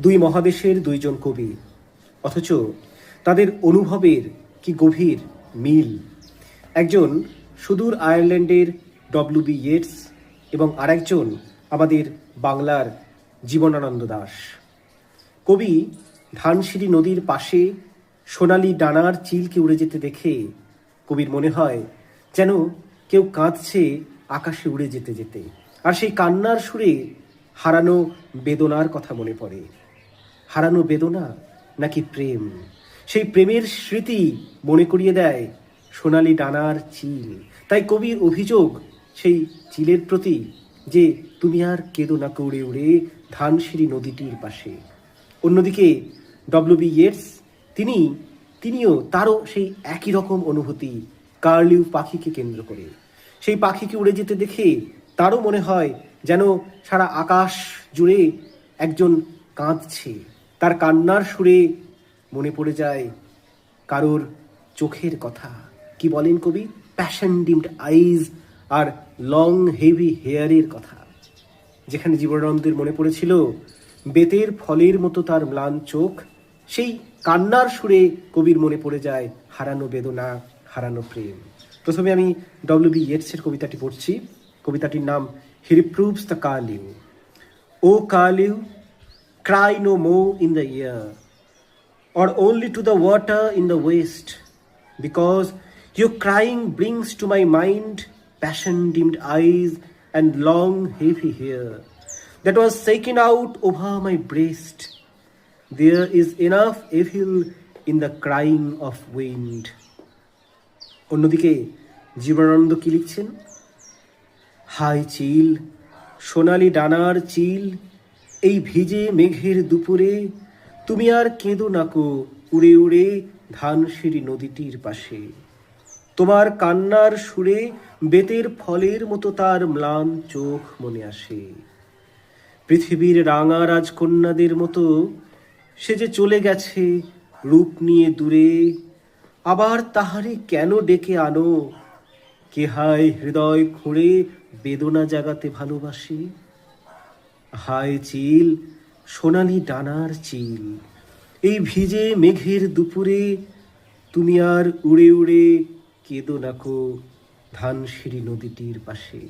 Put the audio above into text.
দুই মহাদেশের দুইজন কবি। অথচ তাদের অনুভবের কি গভীর মিল? একজন সুদূর আয়ারল্যান্ডের ডব্লিউ বি ইয়েটস এবং আরেকজন আমাদের বাংলার জীবনানন্দ দাস। কবি ধানসিঁড়ি নদীর পাশে সোনালি ডানার চিলকে উড়ে যেতে দেখে কবির মনে হয় যেন কেউ কাঁদছে আকাশে উড়ে যেতে যেতে। আর সেই কান্নার সুরে হারানো বেদনার কথা মনে পড়ে। হারানো বেদনা নাকি প্রেম? সেই প্রেমের স্মৃতি মনে করিয়ে দেয় সোনালি ডানার চিল। তাই কবির অভিযোগ সেই চিলের প্রতি যে, তুমি আর কেঁদো না উড়ে উড়ে ধানসিঁড়ি নদীটির পাশে। অন্যদিকে ডব্লিউ বি ইয়েটস, তিনি, তিনিও তারও সেই একই রকম অনুভূতি কার্লিউ পাখিকে কেন্দ্র করে। সেই পাখিকে উড়ে যেতে দেখে তারও মনে হয় যেন সারা আকাশ জুড়ে একজন কাঁদছে। তার কান্নার সুরে মনে পড়ে যায় কারোর চোখের কথা। কি বলেন কবি? প্যাশন ডিমড আইজ আর লং হেভি হেয়ারের কথা। যেখানে জীবনানন্দের মনে পড়েছিল, বেতের ফলের মতো তার ম্লান চোখ। সেই কান্নার সুরে কবির মনে পড়ে যায় হারানো বেদনা, হারানো প্রেম। প্রথমে আমি ডব্লিউ বি ইয়েটসের কবিতাটি পড়ছি। কবিতাটির নাম He reproves the curlew O curlew cry no more in the air or only to the water in the waste, because your crying brings to my mind passion dimmed eyes and long heavy hair that was shaken out over my breast. There is enough evil in the crying of wind. অন্যদিকে জীবনানন্দ কি লিখছেন high চিল, সোনালি ডানার চিল, এই ভিজে মেঘের দুপুরে তুমি আর কেঁদো নাকো উড়ে উড়ে ধানসিঁড়ি নদীটির পাশে। তোমার কান্নার সুরে বেতের ফলের মতো তার ম্লান চোখ মনে আসে। পৃথিবীর রাঙা রাজকন্যাদের মতো সে যে চলে গেছে রূপ নিয়ে দূরে, আবার তাহারে কেন ডেকে আনো কে হাই হৃদয় খুঁড়ে বেদনা জাগাতে ভালোবাসি? হায় চিল, সোনালি ডানার চিল, এই ভিজে মেঘের দুপুরে তুমি আর উড়ে উড়ে কেদো নাকো ধানসিঁড়ি নদীটির পাশে।